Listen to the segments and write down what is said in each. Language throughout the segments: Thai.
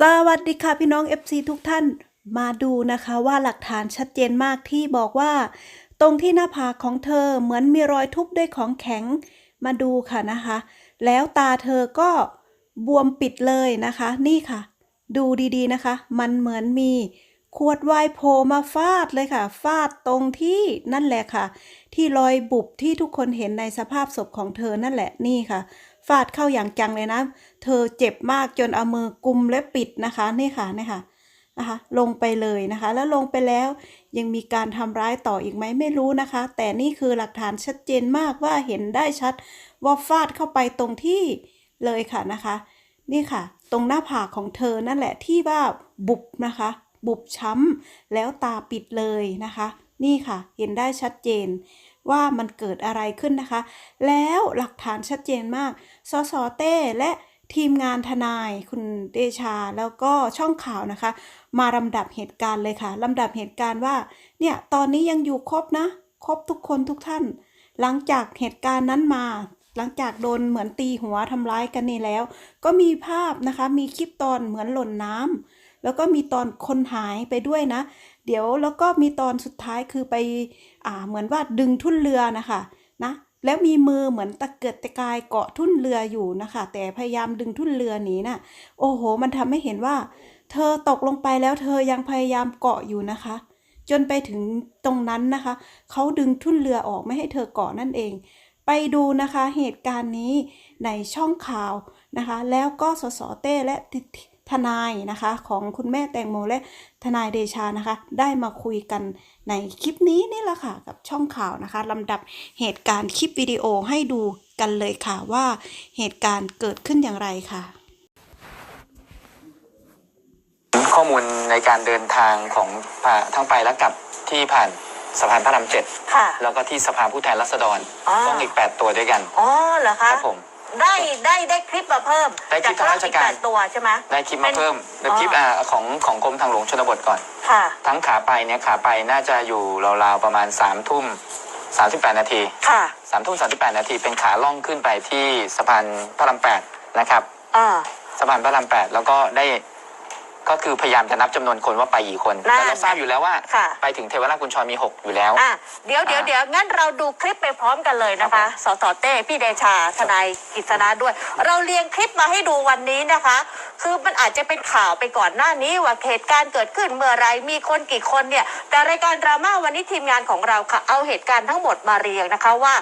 สวัสดีค่ะพี่น้อง FC ทุกท่านมาดูนะคะว่าหลักฐานชัดเจนมากที่บอกว่า ตรงที่หน้าผากของเธอเหมือนมีรอยทุบด้วยของแข็งมาดูค่ะนะคะ แล้วตาเธอก็บวมปิดเลยนะคะ นี่ค่ะ ดูดีๆนะคะ มันเหมือนมีขวดไวน์โผล่มาฟาดเลยค่ะ ฟาดตรงที่นั่นแหละค่ะ ที่รอยบุบที่ทุกคนเห็นในสภาพศพของเธอนั่นแหละนี่ค่ะ ฟาดเข้าอย่างจังเลยนะ เธอเจ็บมากจนเอามือกุมและปิดนะคะนี่ค่ะนี่ค่ะนะคะลงไปเลยนะคะ แล้วลงไปแล้วยังมีการทำร้ายต่ออีกไหมไม่รู้นะคะ แต่นี่คือหลักฐานชัดเจนมากว่าเห็นได้ชัด ว่าฟาดเข้าไปตรงที่เลยค่ะนะคะ นี่ค่ะ ตรงหน้าผากของเธอนั่นแหละที่ว่าบุบนะคะ บุบช้ำแล้วตาปิดเลยนะคะ นี่ค่ะ เห็นได้ชัดเจน ว่ามันเกิดอะไรขึ้นนะคะ แล้วหลักฐานชัดเจนมาก สสเต้และทีมงานทนายคุณเดชาแล้วก็ช่องข่าวนะคะ มาลำดับเหตุการณ์เลยค่ะลำดับเหตุการณ์ว่า เนี่ย ตอนนี้ยังอยู่ครบนะ ครบทุกคนทุกท่าน หลังจากเหตุการณ์นั้นมา หลังจากโดนเหมือนตีหัวทำร้ายกันนี่แล้ว ก็มีภาพนะคะ มีคลิปตอนเหมือนหล่นน้ำแล้วก็มีตอนคนหายไปด้วยนะ เดี๋ยวแล้วก็มีตอนสุดท้ายคือไปอ่าเหมือนว่าดึงทุ่นเรือนะคะนะแล้วมีมือเหมือนตะเกียกตะกายเกาะทุ่นเรืออยู่นะคะ แต่พยายามดึงทุ่นเรือหนีน่ะโอ้โห มันทำให้เห็นว่า เธอตกลงไปแล้วเธอยังพยายามเกาะอยู่นะคะ จนไปถึงตรงนั้นนะคะเขาดึงทุ่นเรือออกไม่ให้เธอเกาะนั่นเอง ไปดูนะคะเหตุการณ์นี้ในช่องข่าวนะคะ แล้วก็สสเต้และ ทนายนะคะของคุณแม่แตงโมและทนายเดชานะคะ ได้มาคุยกันในคลิปนี้นี่แหละค่ะกับช่องข่าวนะคะลำดับเหตุการณ์คลิปวิดีโอให้ดูกันเลยค่ะว่าเหตุการณ์เกิดขึ้นอย่างไรค่ะ ข้อมูลในการเดินทางของผ่าทั้งไปและกลับที่ผ่านสะพานพระรามเจ็ดค่ะ แล้วก็ที่สภาผู้แทนราษฎร อ๋อ ต้องอีก 8 ตัวด้วยกันอ๋อเหรอคคะรับผม ได้ได้ได้คลิปมาเพิ่มได้คลิปทางราชการจกอีแปดตัวใช่ไหมได้คลิปมาเป็นเพิ่มได้คลิปอ๋ออ่อ่าของของกรมทางหลวงชนบทก่อน ค่ะ ทั้งขาไปเนี่ยขาไปน่าจะอยู่ราวๆประมาณ3ามทุ่ม38นาทีค่ะ3ามทุ่ม38นาทีเป็นขาล่องขึ้นไปที่สะพานพระรามแปดนะครับอ่าสะพานพระรามแปดแล้วก็ได้ ก็คือพยายามจะนับจำนวนคนว่าไปกี่คนนั่นแต่เราทราบอยู่แล้วว่า ค่ะ ไปถึงเทวราชกุญชรมี 6 อยู่แล้ว อะเดี๋ยวเดี๋ยวอ่าเดี๋ยวงั้นเราดูคลิปไปพร้อมกันเลยนะครัคะ บผม สสเต้ พี่เดชา ทนายกิษณะด้วย เราเรียงคลิปมาให้ดูวันนี้นะคะ คือมันอาจจะเป็นข่าวไปก่อนหน้านี้ว่าเหตุการณ์เกิดขึ้นเมื่อไรมีคนกี่คนเนี่ย แต่รายการดราม่าวันนี้ทีมงานของเราค่ะ เอาเหตุการณ์ทั้งหมดมาเรียงนะคะว่า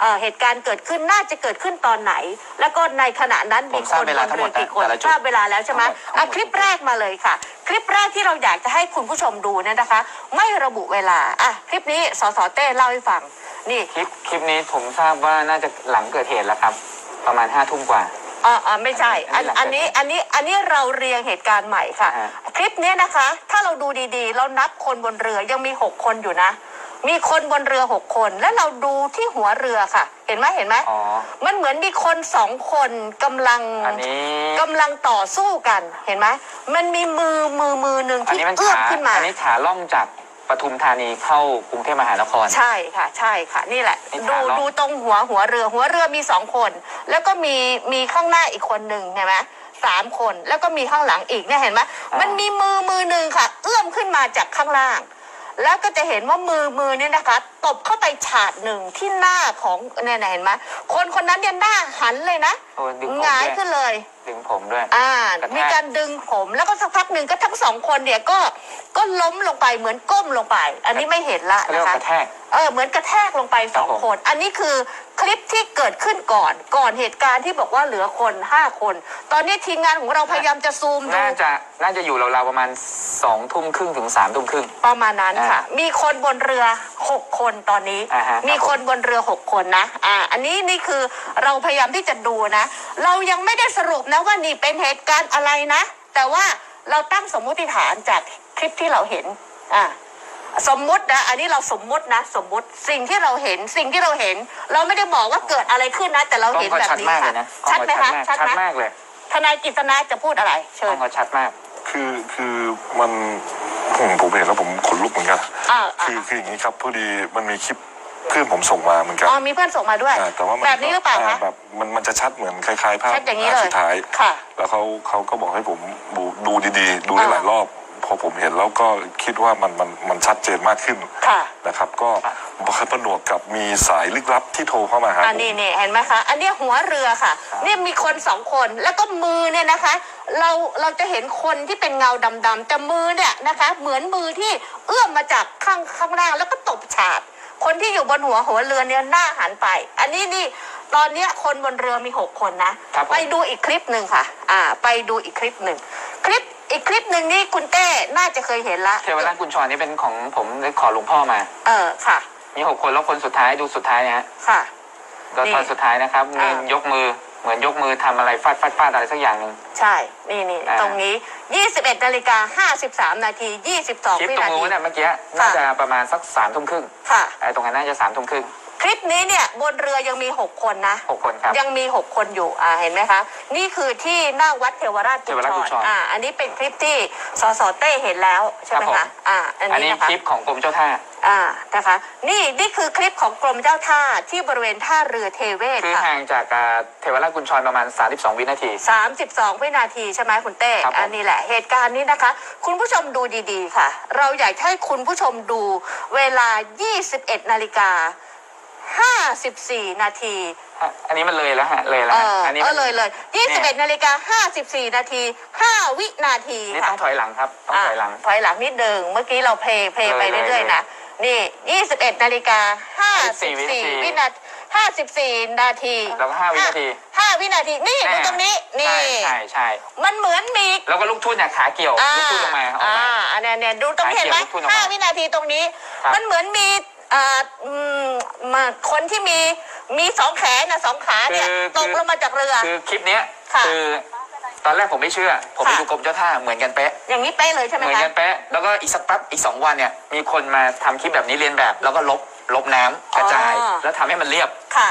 เอ่อเหตุการณ์เกิดขึ้นน่าจะเกิดขึ้นตอนไหน แล้วก็ในขณะนั้นมีผมคทราบนเวบลานทั้งหมเรืดอกี่คนแต่ละจุดทราบเวลาแล้วใช่ไหมทั้งหมด อะคลิปแรกมาเลยค่ะ คลิปแรกที่เราอยากจะให้คุณผู้ชมดูเนี่ยนะคะ ไม่ระบุเวลาอะคลิปนี้สสเต้เล่าให้ฟังนี่คลิปคลิปนี้ผมทราบว่าน่าจะหลังเกิดเหตุแล้วครับ ประมาณห้าทุ่มกว่าอ่าอ่าไม่ใช่ อันอัอันนนี้นี้อันนี้อันนี้เราเรียงเหตุการณ์ใหม่ค่ะอ่าฮะคลิปเนี้ยนะคะ ถ้าเราดูดีๆ เรานับคนบนเรือยังมีหกคนอยู่นะ มีคนบนเรือหกคน แล้วเราดูที่หัวเรือค่ะ เห็นไหมเห็นไหมอ๋อ มันเหมือนมีคนสองคนกำลังอันนี้กำลังต่อสู้กันเห็นไหมมันมีมือมือมือหนึ่งอันที่นี้มันเอื้อมขาขึ้นมา อันนี้ขาล่องจากปทุมธานีเข้ากรุงเทพมหานคร ใช่ค่ะ ใช่ค่ะ นี่แหละนี่ดูขาล็อกดูตรงหัวหัวเรือ หัวเรือมีสองคน แล้วก็มีมีข้างหน้าอีกคนหนึ่งเห็นไหมสามคนแล้วก็มีข้างหลังอีกเนี่ยเห็นไหมมันมีมือมือหนึ่งค่ะ เอื้อมขึ้นมาจากข้างล่าง แล้วก็จะเห็นว่ามือมือเนี่ยนะคะ ตบเข้าไปฉาดหนึ่งที่หน้าของเนี่ยนะเห็นไหมคนคนนั้นเนี่ยหน้าหันเลยนะโอ้ดึงผมหงายด้วยขึ้นเลย ดึงผมด้วย อ่ากระแทก มีการดึงผมแล้วก็สักพักหนึ่งก็ทั้งสองคนเนี่ยก็ก็ล้มลงไปเหมือนก้มลงไป อันนี้ไม่เห็นละเขาเรียกนะว่าคะ กระแทก เออเหมือนกระแทกลงไปสองครับผม คน อันนี้คือคลิปที่เกิดขึ้นก่อน ก่อนเหตุการณ์ที่บอกว่าเหลือคนห้าคน ตอนนี้ทีมงานของเราพยายามจะซูมดู น่าจะน่าจะอยู่ราวๆประมาณสองทุ่มครึ่งถึงสามทุ่มครึ่ง ประมาณนั้นค่ะอ่ามีคนบนเรือหกคนตอนนี้ อ่าฮะมีครับผมคนบนเรือหกคนนะ อ่า อันนี้นี่คือเราพยายามที่จะดูนะ เรายังไม่ได้สรุปนะว่านี่เป็นเหตุการณ์อะไรนะ แต่ว่าเราตั้งสมมุติฐานจากคลิปที่เราเห็นอ่าสมมุตินะ อันนี้เราสมมุตินะ สมมุติสิ่งที่เราเห็นสิ่งที่เราเห็น เราไม่ได้บอกว่าเกิดอะไรขึ้นนะ แต่เรากล้องเห็นก็แบบชัดนี้มากเลค่ะยนะชัดไหมคะชัชัดดไหมมากเลยทนายกิษณะจะพูดอะไรกเชิล้อญงก็ชัดมาก คือคือมันผมผมเห็นแล้วผมขนลุกเหมือนกันอ่าอ่าคือคืออย่างนี้ครับพอดีมันมีคลิป เพื่อนผมส่งมาเหมือนกันอ๋อมีเพื่อนส่งมาด้วย อ่าแต่ว่ามัแบบนี้หรือเปล่าคะแบบมันมันจะชัดเหมือนคล้ายๆภาพชัดอย่างนี้เลยสุดท้าย ค่ะ แล้วเขาเขาก็บอกให้ผมดูดูดีๆ ดูได้อ่า หลายรอบ พอผมเห็นแล้วก็คิดว่ามันมันมันชัดเจนมากขึ้นค่ะ นะครับ ก็ผนวกกับมีสายลึกลับที่โทรเข้ามาหาอันผมนี้นี่เห็นไหมคะ อันเนี้ยหัวเรือค่ะ เนี่ยมีคนสองคนแล้วก็มือเนี่ยนะคะ เราเราจะเห็นคนที่เป็นเงาดำๆแต่มือเนี่ยนะคะ เหมือนมือที่เอื้อมมาจากข้างข้างล่างแล้วก็ตบฉาด คนที่อยู่บนหัวหัวเรือเนี่ยหน้าหันไป อันนี้นี่ตอนเนี้ยคนบนเรือมีหกคนนะ ครับผม ไปดูอีกคลิปหนึ่งค่ะ อ่า ไปดูอีกคลิปหนึ่งคลิปอีกคลิปหนึ่งนี่คุณเต้น่าจะเคยเห็นละเทวราชกุญชรนี่เป็นของผมได้ขอหลวงพ่อมา เออค่ะ มีหกคนแล้วคนสุดท้ายดูสุดท้ายนะฮะค่ะ ก็นี่ตอนสุดท้ายนะครับอ่ามียกมือ เหมือนยกมือทำอะไรฟาดฟาดฟาดอะไรสักอย่างหนึ่ง ใช่ นี่นี่อ่า ตรงนี้ 21นาฬิกา53 นาที22คลิปวิตรงนาที นู้นน่ะเมื่อกี้น่าจะประมาณสักสามทุ่มครึ่งค่ะ ไอ้ตรงนั้นน่าจะสามทุ่มครึ่งคลิปนี้เนี่ย บนเรือยังมี 6 คนนะ หกคนครับ ยังมี 6 คนอยู่ อ่า เห็นไหมคะ นี่คือที่หน้าวัดเทวราชกุเทวราชกุญญชชรรอ่า อันนี้เป็นคลิปที่สสเต้เห็นแล้ว ใช่ไหมครัคะบผมอ่า อันอันนี้นี้นะคะ คลิปของกรมเจ้าท่า อ่านะคะนี่นี่คือคลิปของกรมเจ้าท่าที่บริเวณท่าเรือเทเวศคือค่ะห่างจากอ่าเทวราชกุญชรประมาณ 32 วินาที 32 วินาทีใช่ไหมคุณเต้ครับผม อันนี้แหละเหตุการณ์นี้นะคะ คุณผู้ชมดูดีๆค่ะ เราอยากให้คุณผู้ชมดูเวลา 21 นาฬิกา 54 นาที ฮะอันนี้มันเลยแล้วฮะเลยแล้วเอฮะออันนี้เอมัอนเลยเลย21นาฬิกา54 นาที 5 วินาทีนี่ค่ะต้องถอยหลังครับต้องถอยหลังะถอยหลังนิดเดิงเมื่อกี้เราเพลย์เพลย์ไปเลยเรื่อยๆนะ นี่ 21นาฬิกา54 วินาที54 นาทีแล้วก็ห้าวินาที ห้าวินาที นี่ดูตรงนี้นี่ ใช่ใช่ใช่มันเหมือนมี แล้วก็ลูกทุ่นเนี่ยขาเกี่ยวอ่าลูกทุ่นลงมาออกอ่ามาอันเนี้ยเนี่ยดูตรงขาเห็นไหมเกี่ยวลูกทุ่นออกมาห้าวินาทีตรงนี้ครับมันเหมือนมีเอ่ออืมมาคนที่มีมีสองแขนนะสองขาเนี่ยตกลงมาจากเรือ คือคลิปเนี้ยค่ะคือ ตอนแรกผมไม่เชื่อ ผมไปค่ะดูกรมเจ้าท่าเหมือนกันเป๊ะ อย่างนี้เป๊ะเลยใช่ไหมเหมือนคะกันเป๊ะ แล้วก็อีกสักแป๊บอีกสองวันเนี่ยมีคนมาทำคลิปแบบนี้เรียนแบบ แล้วก็ลบลบน้ำกระจาย อ๋อ แล้วทำให้มันเรียบ ค่ะ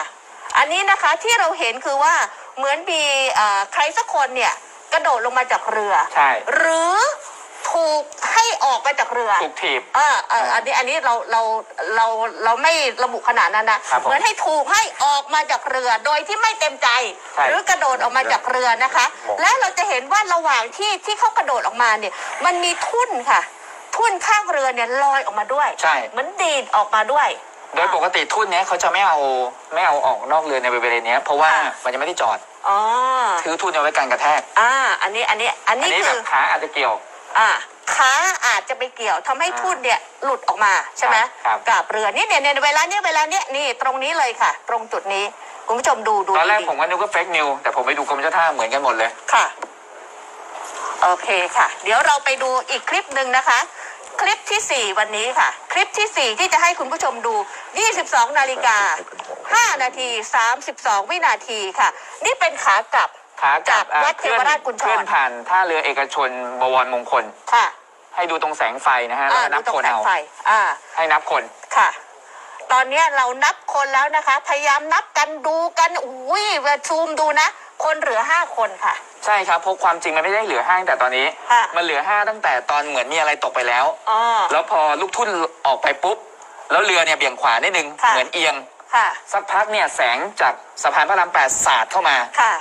อันนี้นะคะที่เราเห็นคือว่าเหมือนมีเอ่อใครสักคนเนี่ย กระโดดลงมาจากเรือ ใช่ หรือถูก ให้ออกมาจากเรือถูกถีบอ่าอ่าอันนี้อันนี้เราเราเราเราไม่ระบุขนาดนั้นนะครับผมเหมือนให้ถูกให้ออกมาจากเรือโดยที่ไม่เต็มใจ ใช่หรือกระโดดออกมาจากเรือนะคะและเราจะเห็นว่าระหว่างที่ที่เขากระโดดออกมาเนี่ย มันมีทุ่นค่ะ ทุ่นข้างเรือเนี่ยลอยออกมาด้วยใช่ เหมือนดีดออกมาด้วย โดยปกติทุ่นเนี้ยเขาจะไม่เอาไม่เอาออกนอกเรือในบริเวณเนี้ยเพราะว่าค่ะ มันยังไม่ได้จอดอ๋อ คือทุ่นเอาไว้กันกระแทก อ่า อันนี้ อันนี้ อันอันนี้นี้แบคืบอ ขาอาจจะเกี่ยว อ่า ขาอาจจะไปเกี่ยวทำให้อ่าทุ่นเนี่ยหลุดออกมาใช่ไหมครับกับเรือนี่เนี่ยเนี่ยเวลาเนี้ยเวลาเนี้ยนี่ตรงนี้เลยค่ะ ตรงจุดนี้คุณผู้ชมดูดูตอนแรกดีๆผมก็นึกว่าเฟกนิวแต่ผมไปดูกรมเจ้าท่าเหมือนกันหมดเลยค่ะ โอเคค่ะ เดี๋ยวเราไปดูอีกคลิปหนึ่งนะคะ คลิปที่ 4 วันนี้ค่ะ คลิปที่ 4 ที่จะให้คุณผู้ชมดู 22 นาฬิกา 5 นาที 32 วินาทีค่ะ นี่เป็นขากลับขากลัจาบกอะวัดเทวราชกุญชรเคลื่อนผ่านท่าเรือเอกชนบวรมงคลค่ะ ให้ดูตรงแสงไฟนะฮะแล้วอ่าก็นัดูบตรคงนแสงเอาไฟอ่า ให้นับคน ค่ะ ตอนเนี้ยเรานับคนแล้วนะคะ พยายามนับกันดูกันอุ้ยซูมดูนะ คนเหลือห้าคนค่ะ ใช่ครับเพราะความจริงมันไม่ได้เหลือห้าตั้งแต่ตอนนี้ ค่ะ มันเหลือห้าตั้งแต่ตอนเหมือนมีอะไรตกไปแล้ว อ๋อ แล้วพอลูกทุ่นออกไปปุ๊บ แล้วเรือเนี่ยเบี่ยงขวานิดนึง ค่ะ เหมือนเอียง ค่ะ สักพักเนี่ยแสงจากสะพานพระรามแปดสาดเข้ามา ค่ะ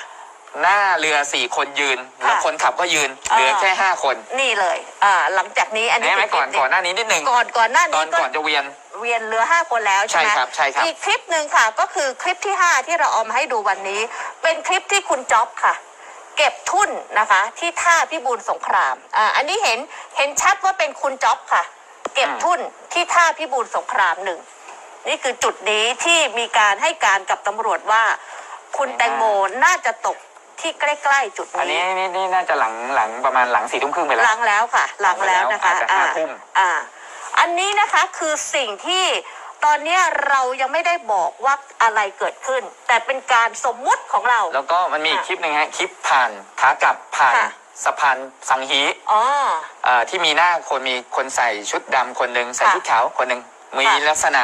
หน้าเรือสี่คนยืนแล้วคนขับก็ยืน เหลือแค่ห้าคนนี่เลยอ่าหลังจากนี้อันนี้เห็นไหมเป็ก่อนคลิปก่อนหน้านี้นิดนึงก่อนก่อนหน้าตอนี้นก็ก่อนจะเวียน เวียนเหลือห้าคนแล้วใช่ไหมใช่ครับใช่ครับ อีกคลิปหนึ่งค่ะ ก็คือคลิปที่ห้าที่เราเอามาให้ดูวันนี้ เป็นคลิปที่คุณจ๊อบค่ะ เก็บทุ่นนะคะ ที่ท่าพิบูลสงครามอ่าอันนี้เห็นเห็นชัดว่าเป็นคุณจ๊อบค่ะ เก็บทุ่นที่ท่าพิบูลสงครามหนึ่ง นี่คือจุดนี้ที่มีการให้การกับตำรวจว่า คุณแตงโมน่าจะตก ที่ใกล้ๆจุดอันนี้นี้นี่นี่น่าจะหลังหลังประมาณหลังสี่ทุ่มครึ่งไปแล้ว หลังแล้วค่ะ หลังแล้วนะคะอาจจะห้าทุ่ม อ่า อันนี้นะคะคือสิ่งที่ตอนเนี้ยเรายังไม่ได้บอกว่าอะไรเกิดขึ้น แต่เป็นการสมมุติของเรา แล้วก็มันมีอีกค่ะคลิปหนึ่งฮะคลิปผ่านขากลับผ่านค่ะ สะพานสังฮีอ๋อ เอ่อที่มีหน้าคนมีคนใส่ชุดดำคนหนึ่งใส่ค่ะชุดขาวคนหนึ่งมีค่ะ ลักษณะ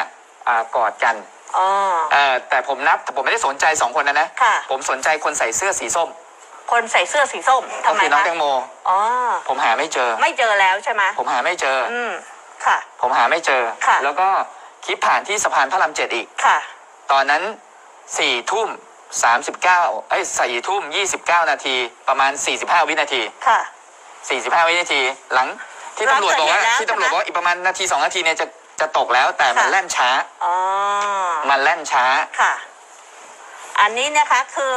อ่ากอดกัน อ๋อเอ่อแต่ผมนับแต่ผมไม่ได้สนใจสองคนนั้นนะค่ะ ผมสนใจคนใส่เสื้อสีส้มคนใส่เสื้อสีส้มก็ทำไมคือน้องคะแตงโม อ๋อ ผมหาไม่เจอ ไม่เจอแล้วใช่ไหมผมหาไม่เจอออืม ค่ะ ผมหาไม่เจอ ค่ะ แล้วก็คลิปผ่านที่สะพานพระรามเจ็ดอีก ค่ะ ตอนนั้นสี่ทุ่มสามสิบเก้าเอ้ยสี่ทุ่มยี่สิบเก้านาที ประมาณสี่สิบห้าวินาทีค่ะ สี่สิบห้าวินาที หลังที่ตำรวจบอกว่าหลังเกิดเหตุแล้วที่ตำรวจใช่ไหมบอกว่าอีกประมาณนาทีสองนาทีเนี่ยจะ จะตกแล้วแต่มันค่ะ แล่นช้า อ๋อ มันแล่นช้า ค่ะ อันนี้นะคะคือ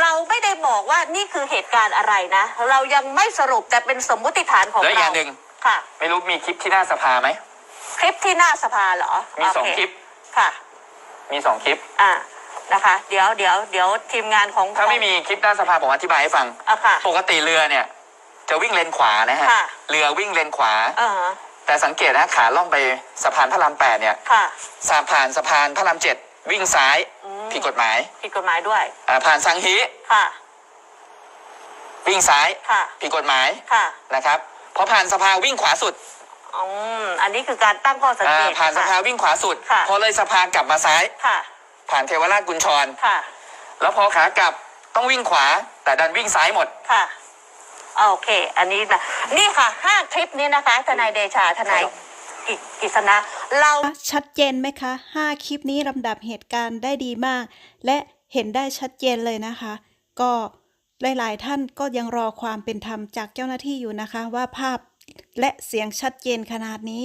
เราไม่ได้บอกว่านี่คือเหตุการณ์อะไรนะ เรายังไม่สรุปแต่เป็นสมมุติฐานของแล้วอีกอเราย่างหนึ่ง ค่ะ ไม่รู้มีคลิปที่หน้าสภาไหม คลิปที่หน้าสภาเหรอมีสองโเคลิป ค่ะ มีสองคลิป อ่านะคะ เดี๋ยวเดี๋ยวเดี๋ยวทีมงานของถ้าไม่มีคลิปหน้าสภาผมอธิบายให้ฟัง อะค่ะ ปกติเรือเนี่ย จะวิ่งเลนขวานะฮะ ค่ะ เรือวิ่งเลนขวาเออ แต่สังเกตนะขาล่องไปสะพานพระรามแปดเนี่ยค่ะสาผ่านสะพานพระรามเจ็ดวิ่งซ้ายอืม ผิดกฎหมายผิดกฎหมายด้วย อ่าผ่านสังฮีค่ะ วิ่งซ้ายค่ะ ผิดกฎหมายค่ะนะครับพอผ่านสะพานวิ่งขวาสุดอืมอันนี้คือการตั้งข้อสังอ่าเกตผ่านสะพานค่ะ วิ่งขวาสุด ค่ะ พอเลยสะพานกลับมาซ้าย ค่ะ ผ่านเทวราชกุญชร ค่ะ แล้วพอขากลับต้องวิ่งขวาแต่ดันวิ่งซ้ายหมด ค่ะ โอเค อันนี้นะนี่ค่ะห้าคลิปนี้นะคะ ทนายเดชาทนายกิษณะเราชัดเจนไหมคะ5คลิปนี้ลำดับเหตุการณ์ได้ดีมาก และเห็นได้ชัดเจนเลยนะคะ ก็หลายๆ ท่านก็ยังรอความเป็นธรรมจากเจ้าหน้าที่อยู่นะคะ ว่าภาพและเสียงชัดเจนขนาดนี้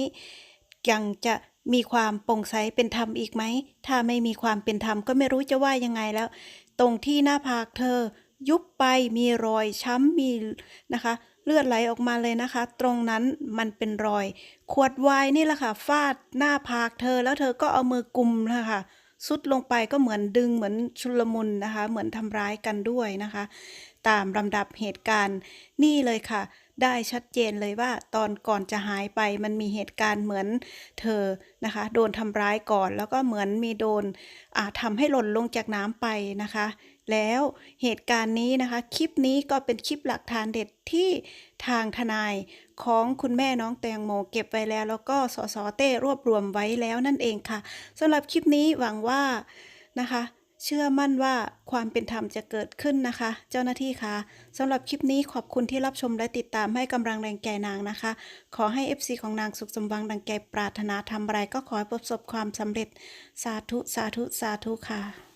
ยังจะมีความโปร่งใสเป็นธรรมอีกไหม ถ้าไม่มีความเป็นธรรมก็ไม่รู้จะว่ายังไงแล้ว ตรงที่หน้าผากเธอ ยุบไปมีรอยช้ำมีนะคะเลือดไหลออกมาเลยนะคะ ตรงนั้นมันเป็นรอย ขวดวน์นี่แหละค่ะฟาดหน้าผากเธอแล้วเธอก็เอามือกุมนะคะสุดลงไปก็เหมือนดึงเหมือนชุลมุนนะคะ เหมือนทำร้ายกันด้วยนะคะ ตามลำดับเหตุการณ์นี่เลยค่ะ ได้ชัดเจนเลยว่าตอนก่อนจะหายไปมันมีเหตุการณ์เหมือนเธอนะคะ โดนทำร้ายก่อนแล้วก็เหมือนมีโดนอ่าทำให้หล่นลงจากน้ำไปนะคะ แล้วเหตุการณ์นี้นะคะ คลิปนี้ก็เป็นคลิปหลักฐานเด็ดที่ทางทนายของคุณแม่น้องแตงโมเก็บไว้แล้ว แล้วก็สสเต้รวบรวมไว้แล้วนั่นเองค่ะสำหรับคลิปนี้หวังว่านะคะ เชื่อมั่นว่าความเป็นธรรมจะเกิดขึ้นนะคะ เจ้าหน้าที่คะสำหรับคลิปนี้ขอบคุณที่รับชมและติดตามให้กำลังแรงใจนางนะคะ ขอให้ FC ของนางสุขสมหวังดังใจปรารถนาทำอะไรก็ขอให้ประสบความสำเร็จสาธุสาธุสาธุค่ะ